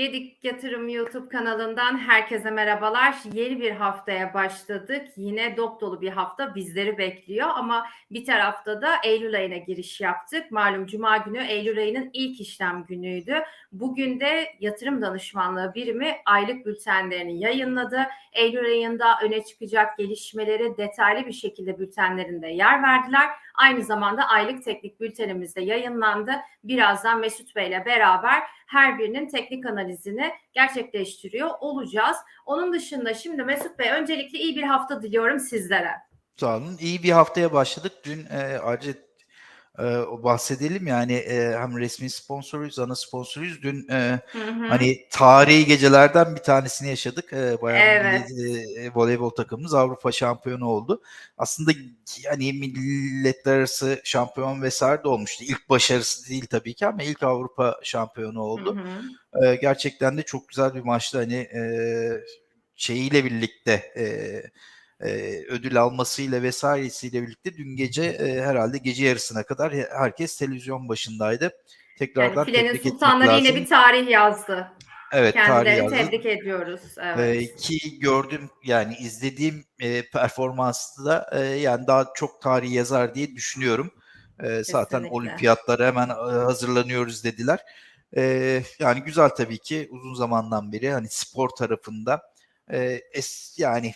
Gedik Yatırım YouTube kanalından herkese merhabalar. Yeni bir haftaya başladık. Yine dop dolu bir hafta bizleri bekliyor ama bir tarafta da Eylül ayına giriş yaptık. Malum Cuma günü Eylül ayının ilk işlem günüydü. Bugün de yatırım danışmanlığı birimi aylık bültenlerini yayınladı. Eylül ayında öne çıkacak gelişmeleri detaylı bir şekilde bültenlerinde yer verdiler. Aynı zamanda aylık teknik bültenimiz yayınlandı. Birazdan Mesut Bey ile beraber her birinin teknik analizini gerçekleştiriyor olacağız. Onun dışında şimdi Mesut Bey öncelikle iyi bir hafta diliyorum sizlere. Sağ olun. İyi bir haftaya başladık. Dün e, ayrıca e, bahsedelim yani e, hem resmi sponsoruyuz, ana sponsoruyuz. Dün e, Hı hı. hani tarihi gecelerden bir tanesini yaşadık. E, bayağı Evet. milli, e, voleybol takımımız Avrupa şampiyonu oldu. Aslında hani milletler arası şampiyon vesaire de olmuştu. İlk başarısı değil tabii ki ama ilk Avrupa şampiyonu oldu. Hı hı. E, gerçekten de çok güzel bir maçtı. Hani e, şeyiyle birlikte e, e, ödül almasıyla vesairesiyle birlikte dün gece e, herhalde gece yarısına kadar he- herkes televizyon başındaydı. Tekrardan Yani filenin sultanları yine bir tarih yazdı. Evet tarih Kendilerini yazdı. tebrik ediyoruz. Ee, Evet. ki gördüm yani izlediğim e, performansı da e, yani daha çok tarih yazar diye düşünüyorum. E, zaten olimpiyatlara hemen e, hazırlanıyoruz dediler. E, yani güzel tabii ki uzun zamandan beri hani spor tarafında e, es, yani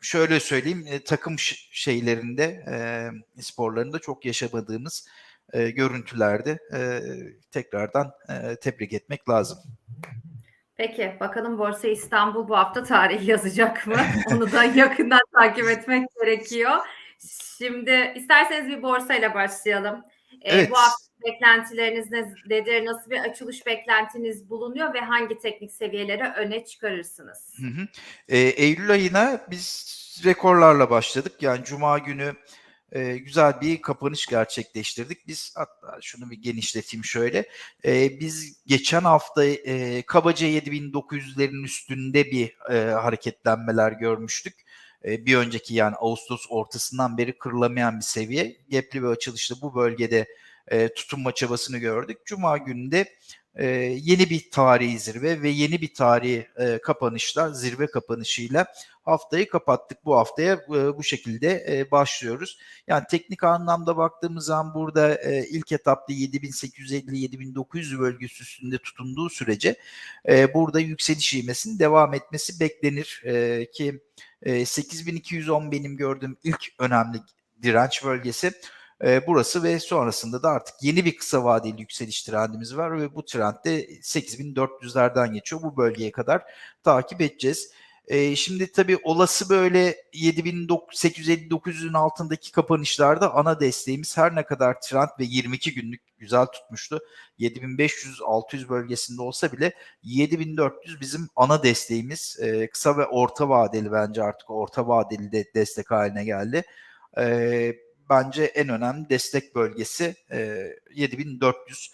şöyle söyleyeyim e, takım şeylerinde e, sporlarında çok yaşamadığımız e, görüntülerde e, tekrardan e, tebrik etmek lazım. Peki bakalım Borsa İstanbul bu hafta tarih yazacak mı? Onu da yakından takip etmek gerekiyor. Şimdi isterseniz bir borsayla başlayalım. Ee, Evet. Bu hafta beklentileriniz ne- nedir? Nasıl bir açılış beklentiniz bulunuyor ve hangi teknik seviyeleri öne çıkarırsınız? Hı hı. Ee, Eylül ayına biz rekorlarla başladık. Yani Cuma günü e, güzel bir kapanış gerçekleştirdik. Biz hatta şunu bir genişleteyim şöyle. Ee, biz geçen hafta e, kabaca 7900'lerin üstünde bir e, hareketlenmeler görmüştük. E, bir önceki yani Ağustos ortasından beri kırılamayan bir seviye. Gepli bir açılışta bu bölgede e, tutunma çabasını gördük. Cuma günü de e, yeni bir tarihi zirve ve yeni bir tarihi e, kapanışla zirve kapanışıyla haftayı kapattık. Bu haftaya e, bu şekilde e, başlıyoruz. Yani teknik anlamda baktığımız zaman burada e, ilk etapta 7850-7900 bölgesi üstünde tutunduğu sürece e, burada yükseliş ivmesinin devam etmesi beklenir e, ki e, 8210 benim gördüğüm ilk önemli direnç bölgesi. E, burası ve sonrasında da artık yeni bir kısa vadeli yükseliş trendimiz var ve bu trend de 8400'lerden geçiyor. Bu bölgeye kadar takip edeceğiz. E, şimdi tabii olası böyle 7850-900'ün altındaki kapanışlarda ana desteğimiz her ne kadar trend ve 22 günlük güzel tutmuştu. 7500-600 bölgesinde olsa bile 7400 bizim ana desteğimiz. E, kısa ve orta vadeli bence artık orta vadeli de destek haline geldi. E, bence en önemli destek bölgesi e, 7400.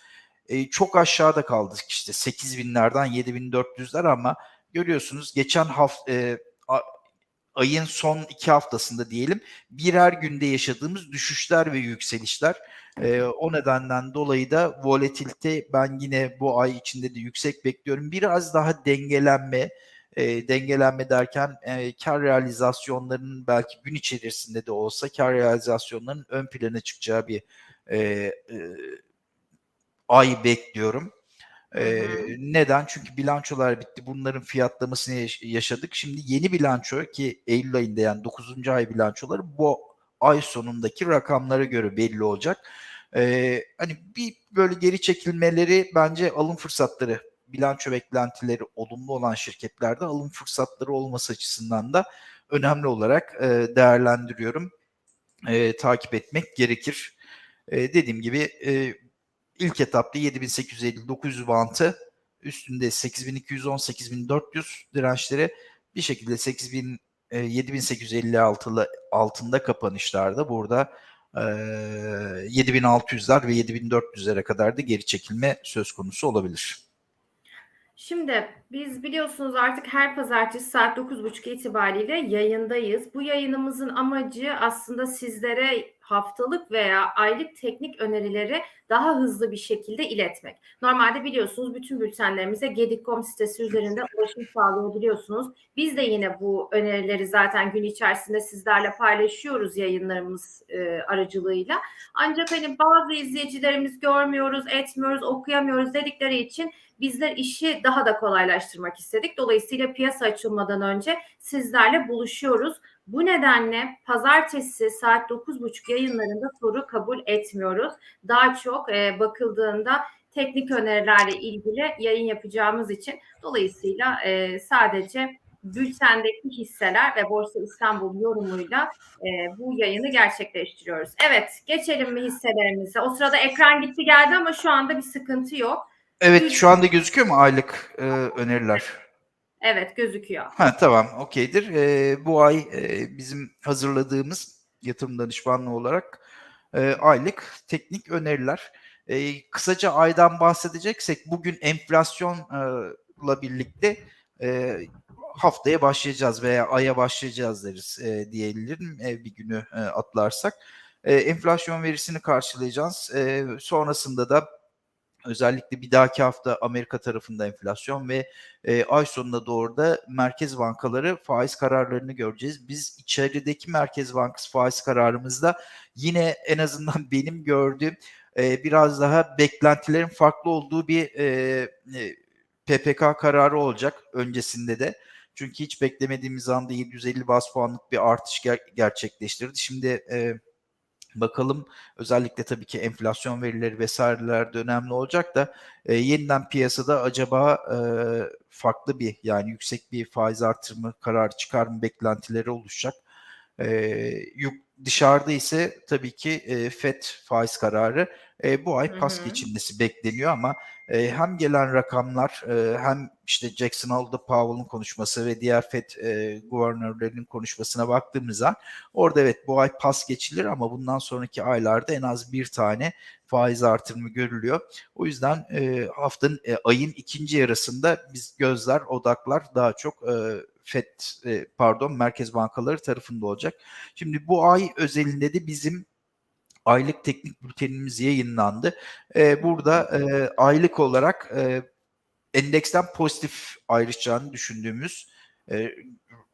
E, çok aşağıda kaldık işte 8000'lerden 7400'ler ama görüyorsunuz geçen hafta e, ayın son iki haftasında diyelim birer günde yaşadığımız düşüşler ve yükselişler. E, o nedenden dolayı da volatilite ben yine bu ay içinde de yüksek bekliyorum. Biraz daha dengelenme, e, dengelenme derken e, kar realizasyonlarının belki gün içerisinde de olsa kar realizasyonlarının ön plana çıkacağı bir e, e, ay bekliyorum. Hı Ee, hı. neden? Çünkü bilançolar bitti. Bunların fiyatlamasını yaş- yaşadık. Şimdi yeni bilanço ki Eylül ayında yani 9. ay bilançoları bu ay sonundaki rakamlara göre belli olacak. Ee, hani bir böyle geri çekilmeleri bence alım fırsatları bilanço beklentileri olumlu olan şirketlerde alım fırsatları olması açısından da önemli olarak e, değerlendiriyorum. E, takip etmek gerekir. E, dediğim gibi e, ilk etapta 7850-900 bantı üstünde 8210-8400 dirençleri bir şekilde 8000 e, 7856 altında kapanışlarda burada e, 7600'ler ve 7400'lere kadar da geri çekilme söz konusu olabilir. Şimdi biz biliyorsunuz artık her pazartesi saat 9.30 itibariyle yayındayız. Bu yayınımızın amacı aslında sizlere haftalık veya aylık teknik önerileri daha hızlı bir şekilde iletmek. Normalde biliyorsunuz bütün bültenlerimize Gedik.com sitesi üzerinde ulaşım sağlayabiliyorsunuz. Biz de yine bu önerileri zaten gün içerisinde sizlerle paylaşıyoruz yayınlarımız e, aracılığıyla. Ancak hani bazı izleyicilerimiz görmüyoruz, etmiyoruz, okuyamıyoruz dedikleri için bizler işi daha da kolaylaştırmak istedik. Dolayısıyla piyasa açılmadan önce sizlerle buluşuyoruz. Bu nedenle pazartesi saat 9.30 yayınlarında soru kabul etmiyoruz. Daha çok e, bakıldığında teknik önerilerle ilgili yayın yapacağımız için dolayısıyla e, sadece bültendeki hisseler ve Borsa İstanbul yorumuyla e, bu yayını gerçekleştiriyoruz. Evet geçelim mi hisselerimize? O sırada ekran gitti geldi ama şu anda bir sıkıntı yok. Evet şu anda gözüküyor mu aylık e, öneriler? Evet gözüküyor. Ha, tamam okeydir. E, bu ay e, bizim hazırladığımız yatırım danışmanlığı olarak e, aylık teknik öneriler. E, kısaca aydan bahsedeceksek bugün enflasyonla birlikte e, haftaya başlayacağız veya aya başlayacağız deriz e, diyelim e, bir günü e, atlarsak. E, enflasyon verisini karşılayacağız. E, sonrasında da özellikle bir dahaki hafta Amerika tarafında enflasyon ve e, ay sonuna doğru da merkez bankaları faiz kararlarını göreceğiz. Biz içerideki Merkez Bankası faiz kararımızda yine en azından benim gördüğüm e, biraz daha beklentilerin farklı olduğu bir e, e, PPK kararı olacak öncesinde de. Çünkü hiç beklemediğimiz anda 750 bas puanlık bir artış ger- gerçekleştirdi. Şimdi e, bakalım özellikle tabii ki enflasyon verileri vesaireler de önemli olacak da e, yeniden piyasada acaba e, farklı bir yani yüksek bir faiz artırımı kararı çıkar mı beklentileri oluşacak. E, yuk- dışarıda ise tabii ki e, FED faiz kararı e, bu ay pas geçilmesi bekleniyor ama e, hem gelen rakamlar e, hem işte Jackson Hole'da Powell'ın konuşması ve diğer FED e, guvernörlerinin konuşmasına baktığımızda orada evet bu ay pas geçilir ama bundan sonraki aylarda en az bir tane faiz artırımı görülüyor. O yüzden e, haftanın e, ayın ikinci yarısında biz gözler odaklar daha çok e, FED e, pardon merkez bankaları tarafında olacak. Şimdi bu ay özelinde de bizim aylık teknik bültenimiz yayınlandı. E, burada e, aylık olarak e, endeksten pozitif ayrışacağını düşündüğümüz e,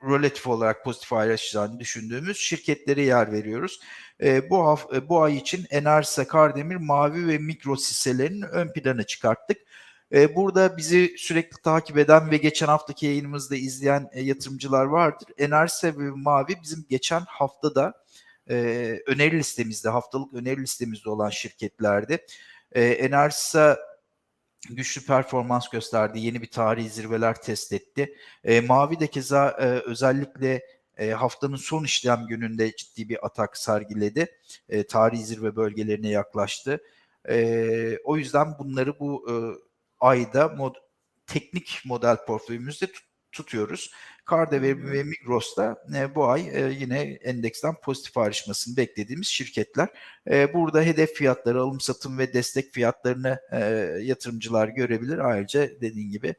relatif olarak pozitif ayrışacağını düşündüğümüz şirketlere yer veriyoruz. E, bu haf- e, bu ay için Enerjisa, Kardemir, Mavi ve Migros hisselerini ön plana çıkarttık. E, burada bizi sürekli takip eden ve geçen haftaki yayınımızda izleyen e, yatırımcılar vardır. Enerjisa ve Mavi bizim geçen haftada e, öneri listemizde, haftalık öneri listemizde olan şirketlerdi. E, güçlü performans gösterdi. Yeni bir tarihi zirveler test etti. E, Mavi de keza özellikle haftanın son işlem gününde ciddi bir atak sergiledi. Tarihi zirve bölgelerine yaklaştı. O yüzden bunları bu ayda mod, teknik model portföyümüzde tut, tutuyoruz. Karda ve, ve Migros'ta e, bu ay e, yine endeksten pozitif ayrışmasını beklediğimiz şirketler. E, burada hedef fiyatları, alım satım ve destek fiyatlarını e, yatırımcılar görebilir. Ayrıca dediğin gibi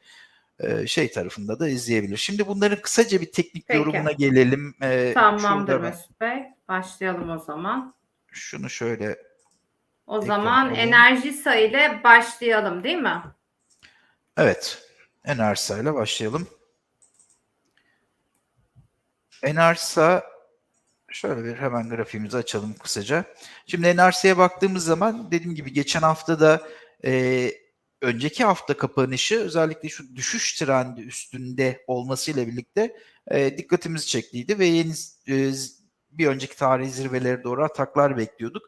e, şey tarafında da izleyebilir. Şimdi bunların kısaca bir teknik Peki. yorumuna gelelim. E, Tamamdır Mesut Bey. Başlayalım o zaman. Şunu şöyle O zaman alayım. Enerjisa ile başlayalım değil mi? Evet. Enerjisa ile başlayalım. Enerjisa şöyle bir hemen grafiğimizi açalım kısaca. Şimdi Enerjisa'ya baktığımız zaman dediğim gibi geçen hafta da e, önceki hafta kapanışı özellikle şu düşüş trendi üstünde olmasıyla birlikte e, dikkatimizi çektiydi ve yeni e, bir önceki tarihi zirvelere doğru ataklar bekliyorduk.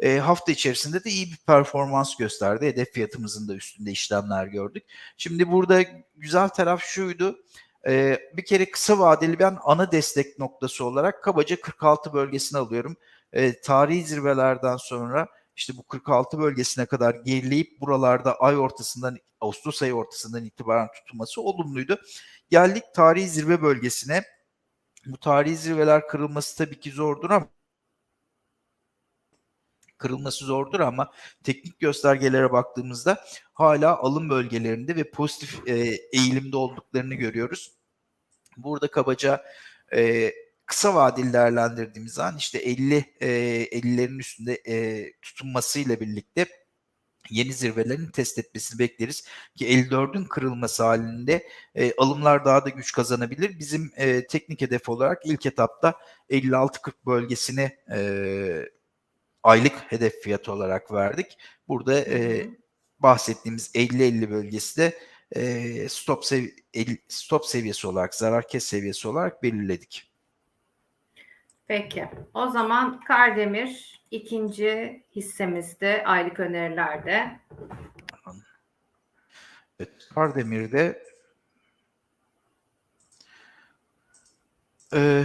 E, hafta içerisinde de iyi bir performans gösterdi. Hedef fiyatımızın da üstünde işlemler gördük. Şimdi burada güzel taraf şuydu. Ee, bir kere kısa vadeli ben ana destek noktası olarak kabaca 46 bölgesini alıyorum. Ee, tarihi zirvelerden sonra işte bu 46 bölgesine kadar gerileyip buralarda ay ortasından Ağustos ayı ortasından itibaren tutulması olumluydu. Geldik tarihi zirve bölgesine. Bu tarihi zirveler kırılması tabii ki zordur ama kırılması zordur ama teknik göstergelere baktığımızda hala alım bölgelerinde ve pozitif e, eğilimde olduklarını görüyoruz. Burada kabaca e, kısa vadeli değerlendirdiğimiz zaman işte 50 e, 50'lerin üstünde e, tutunmasıyla birlikte yeni zirvelerin test etmesini bekleriz ki 54'ün kırılması halinde e, alımlar daha da güç kazanabilir. Bizim e, teknik hedef olarak ilk etapta 56-40 bölgesini e, aylık hedef fiyatı olarak verdik. Burada e, bahsettiğimiz 50-50 bölgesi de e, stop, sev- el- stop seviyesi olarak, zarar kes seviyesi olarak belirledik. Peki. O zaman Kardemir ikinci hissemizde aylık önerilerde. Evet, Kardemir'de Ee,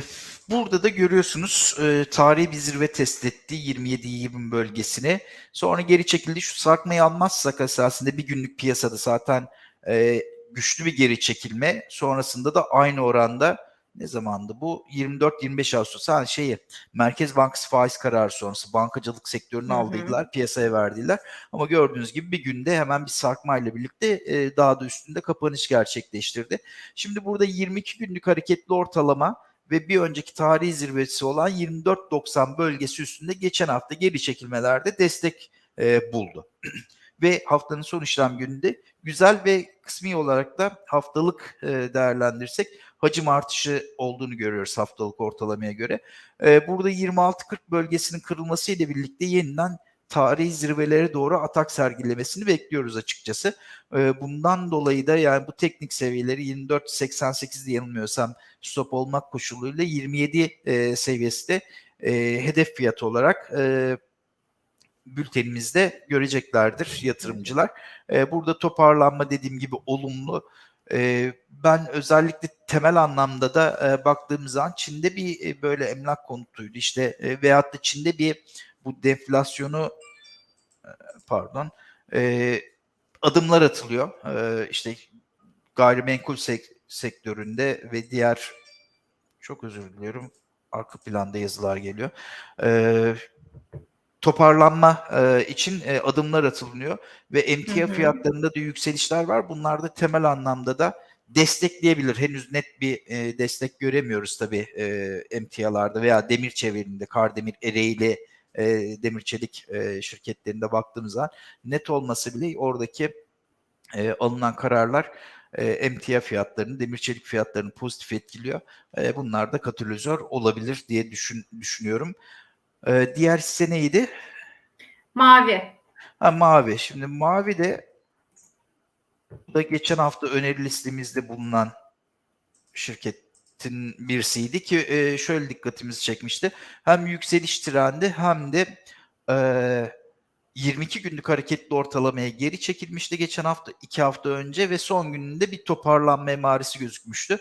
burada da görüyorsunuz e, tarihi bir zirve test etti 27-20 bölgesine. Sonra geri çekildi. Şu sarkmayı almazsak esasında bir günlük piyasada zaten e, güçlü bir geri çekilme. Sonrasında da aynı oranda ne zamandı bu? 24-25 Ağustos. Ha şeyi Merkez Bankası faiz kararı sonrası bankacılık sektörünü Hı hı. aldıydılar, piyasaya verdiler. Ama gördüğünüz gibi bir günde hemen bir sarkmayla birlikte e, daha da üstünde kapanış gerçekleştirdi. Şimdi burada 22 günlük hareketli ortalama ve bir önceki tarihi zirvesi olan 24.90 bölgesi üstünde geçen hafta geri çekilmelerde destek e, buldu. ve haftanın son işlem gününde güzel ve kısmi olarak da haftalık e, değerlendirsek hacim artışı olduğunu görüyoruz haftalık ortalamaya göre. E, burada 26-40 bölgesinin kırılması ile birlikte yeniden tarihi zirvelere doğru atak sergilemesini bekliyoruz açıkçası. E, bundan dolayı da yani bu teknik seviyeleri 24.88'de yanılmıyorsam stop olmak koşuluyla 27 e, seviyesi de e, hedef fiyatı olarak e, bültenimizde göreceklerdir yatırımcılar. Burada toparlanma dediğim gibi olumlu. Ben özellikle temel anlamda da e, baktığım zaman Çin'de bir böyle emlak konutuydu işte e, veyahut da Çin'de bir bu deflasyonu e, pardon e, adımlar atılıyor. E, işte gayrimenkul sek- sektöründe ve diğer çok özür diliyorum arka planda yazılar geliyor. E, toparlanma e, için e, adımlar atılıyor ve emtia fiyatlarında da yükselişler var. Bunlar da temel anlamda da destekleyebilir. Henüz net bir e, destek göremiyoruz tabii e, emtialarda veya demir çevrelerinde, Kardemir, Ereğli, e, demir çelik e, şirketlerinde baktığımız zaman net olması bile oradaki e, alınan kararlar e, emtia fiyatlarını, demir çelik fiyatlarını pozitif etkiliyor. E, bunlar da katalizör olabilir diye düşün, düşünüyorum. E, diğer hisse neydi? Mavi. Ha, mavi. Şimdi mavi de bu da geçen hafta öneri listemizde bulunan şirketin birisiydi ki e, şöyle dikkatimizi çekmişti. Hem yükseliş trendi hem de e, 22 günlük hareketli ortalamaya geri çekilmişti geçen hafta, iki hafta önce ve son gününde bir toparlanma emaresi gözükmüştü.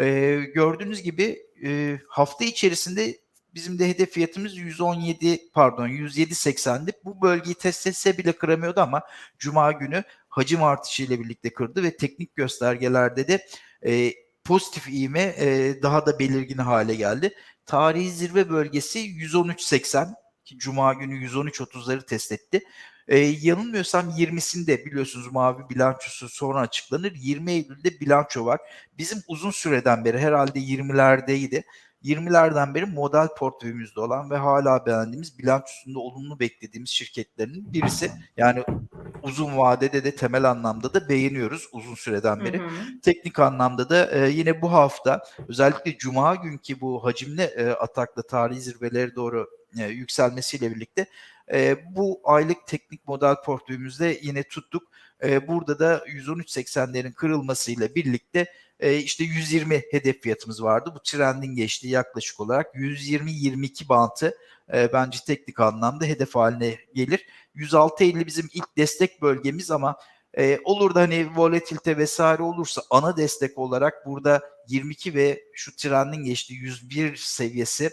E, gördüğünüz gibi e, hafta içerisinde bizim de hedef fiyatımız 117 pardon 107.80'di. Bu bölgeyi test etse bile kıramıyordu ama cuma günü hacim artışı ile birlikte kırdı ve teknik göstergelerde de e, pozitif iğme e, daha da belirgin hale geldi. Tarihi zirve bölgesi 113.80 ki cuma günü 113.30'ları test etti. E, yanılmıyorsam 20'sinde biliyorsunuz mavi bilançosu sonra açıklanır. 20 Eylül'de bilanço var. Bizim uzun süreden beri herhalde 20'lerdeydi. 20'lerden beri model portföyümüzde olan ve hala beğendiğimiz bilançosunda olumlu beklediğimiz şirketlerin birisi. Yani uzun vadede de temel anlamda da beğeniyoruz uzun süreden beri. Hı hı. Teknik anlamda da e, yine bu hafta özellikle cuma günkü bu hacimli e, atakla tarihi zirvelere doğru e, yükselmesiyle birlikte e, bu aylık teknik model portföyümüzde yine tuttuk. E, burada da 113.80'lerin kırılmasıyla birlikte e, işte 120 hedef fiyatımız vardı. Bu trendin geçtiği yaklaşık olarak 120-22 bantı e, bence teknik anlamda hedef haline gelir. 106.50 bizim ilk destek bölgemiz ama e, olur da hani volatilite vesaire olursa ana destek olarak burada 22 ve şu trendin geçtiği 101 seviyesi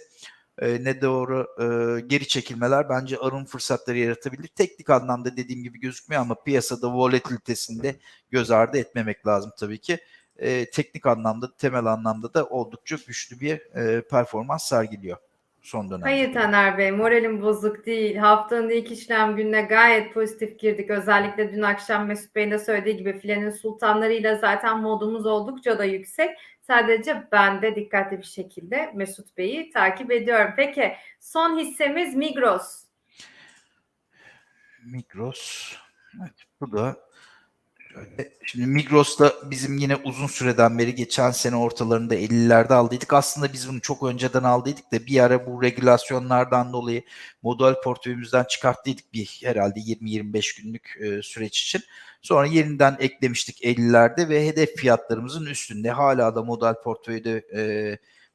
e, ne doğru e, geri çekilmeler bence arın fırsatları yaratabilir. Teknik anlamda dediğim gibi gözükmüyor ama piyasada volatilitesinde göz ardı etmemek lazım tabii ki. E, teknik anlamda, temel anlamda da oldukça güçlü bir e, performans sergiliyor son dönemde. Hayır Taner Bey, moralim bozuk değil. Haftanın ilk işlem gününe gayet pozitif girdik. Özellikle dün akşam Mesut Bey'in de söylediği gibi filenin sultanlarıyla zaten modumuz oldukça da yüksek. Sadece ben de dikkatli bir şekilde Mesut Bey'i takip ediyorum. Peki son hissemiz Migros. Migros. Evet, bu da. Şimdi Migros'ta bizim yine uzun süreden beri geçen sene ortalarında 50'lerde aldıydık. Aslında biz bunu çok önceden aldıydık da bir ara bu regülasyonlardan dolayı model portföyümüzden çıkarttıydık bir herhalde 20-25 günlük e, süreç için. Sonra yeniden eklemiştik 50'lerde ve hedef fiyatlarımızın üstünde. Hala da model portföyde e,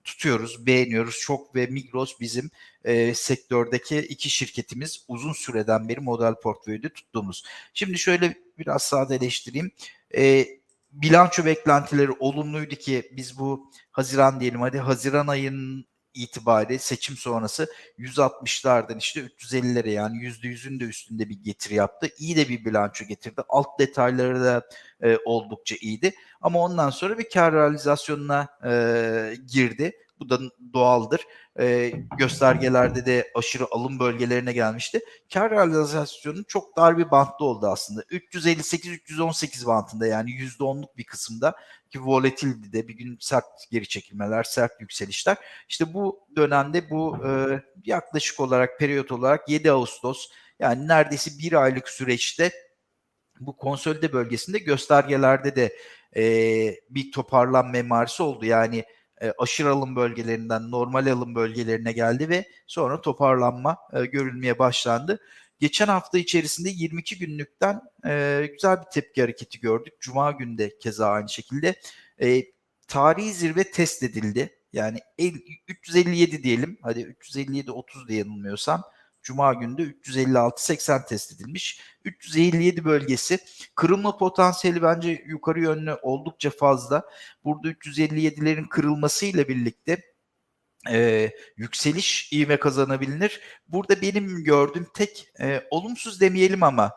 tutuyoruz, beğeniyoruz çok ve Migros bizim e, sektördeki iki şirketimiz uzun süreden beri model portföyde tuttuğumuz. Şimdi şöyle biraz sadeleştireyim. E, bilanço beklentileri olumluydu ki biz bu Haziran diyelim hadi Haziran ayının itibariyle seçim sonrası 160'lardan işte 350'lere yani %100'ün de üstünde bir getiri yaptı. İyi de bir bilanço getirdi. Alt detayları da e, oldukça iyiydi. Ama ondan sonra bir kar realizasyonuna e, girdi. Bu da doğaldır. E, göstergelerde de aşırı alım bölgelerine gelmişti. Kar realizasyonu çok dar bir bantta oldu aslında. 358-318 bantında yani %10'luk bir kısımda ki volatildi de bir gün sert geri çekilmeler, sert yükselişler. İşte bu dönemde bu e, yaklaşık olarak periyot olarak 7 Ağustos yani neredeyse bir aylık süreçte bu konsolide bölgesinde göstergelerde de e, bir toparlanma emaresi oldu. Yani e, aşırı alım bölgelerinden normal alım bölgelerine geldi ve sonra toparlanma e, görülmeye başlandı. Geçen hafta içerisinde 22 günlükten e, güzel bir tepki hareketi gördük. Cuma günü de keza aynı şekilde. E, tarihi zirve test edildi. Yani el, 357 diyelim. Hadi 357 30 diye yanılmıyorsam. Cuma günü de 356-80 test edilmiş. 357 bölgesi kırılma potansiyeli bence yukarı yönlü oldukça fazla. Burada 357'lerin kırılmasıyla birlikte e, yükseliş ivme kazanabilir. Burada benim gördüğüm tek e, olumsuz demeyelim ama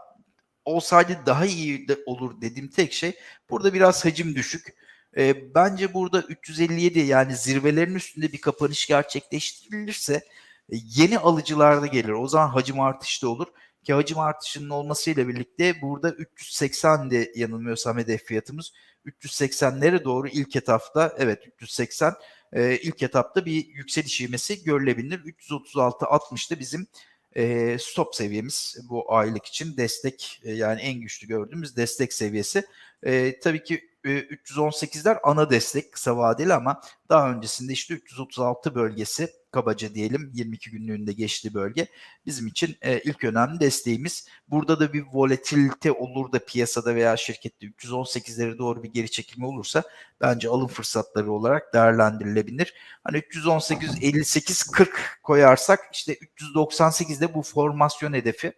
olsaydı daha iyi de olur dediğim tek şey burada biraz hacim düşük. E, bence burada 357 yani zirvelerin üstünde bir kapanış gerçekleştirilirse yeni alıcılar da gelir. O zaman hacim artışı da olur. Ki hacim artışının olmasıyla birlikte burada 380 de yanılmıyorsam hedef fiyatımız. 380'lere doğru ilk etapta evet 380 e, ilk etapta bir yükseliş ivmesi görülebilir. 336-60'da bizim e, stop seviyemiz bu aylık için destek e, yani en güçlü gördüğümüz destek seviyesi. E, tabii ki e, 318'ler ana destek kısa vadeli ama daha öncesinde işte 336 bölgesi kabaca diyelim 22 günlüğünde geçtiği bölge bizim için e, ilk önemli desteğimiz. Burada da bir volatilite olur da piyasada veya şirkette 318'lere doğru bir geri çekilme olursa bence alım fırsatları olarak değerlendirilebilir. Hani 318 58 40 koyarsak işte 398'de bu formasyon hedefi.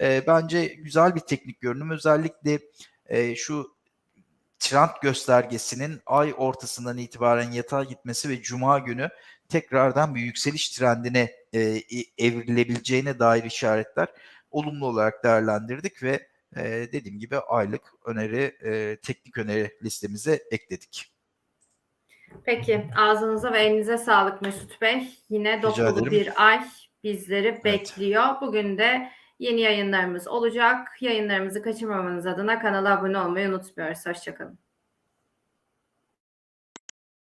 E, bence güzel bir teknik görünüm. Özellikle e, şu trend göstergesinin ay ortasından itibaren yatağa gitmesi ve cuma günü tekrardan bir yükseliş trendine e, evrilebileceğine dair işaretler olumlu olarak değerlendirdik ve e, dediğim gibi aylık öneri, e, teknik öneri listemize ekledik. Peki ağzınıza ve elinize sağlık Mesut Bey. Yine ederim. bir ay bizleri bekliyor. Bugün de yeni yayınlarımız olacak. Yayınlarımızı kaçırmamanız adına kanala abone olmayı unutmuyoruz. Hoşçakalın.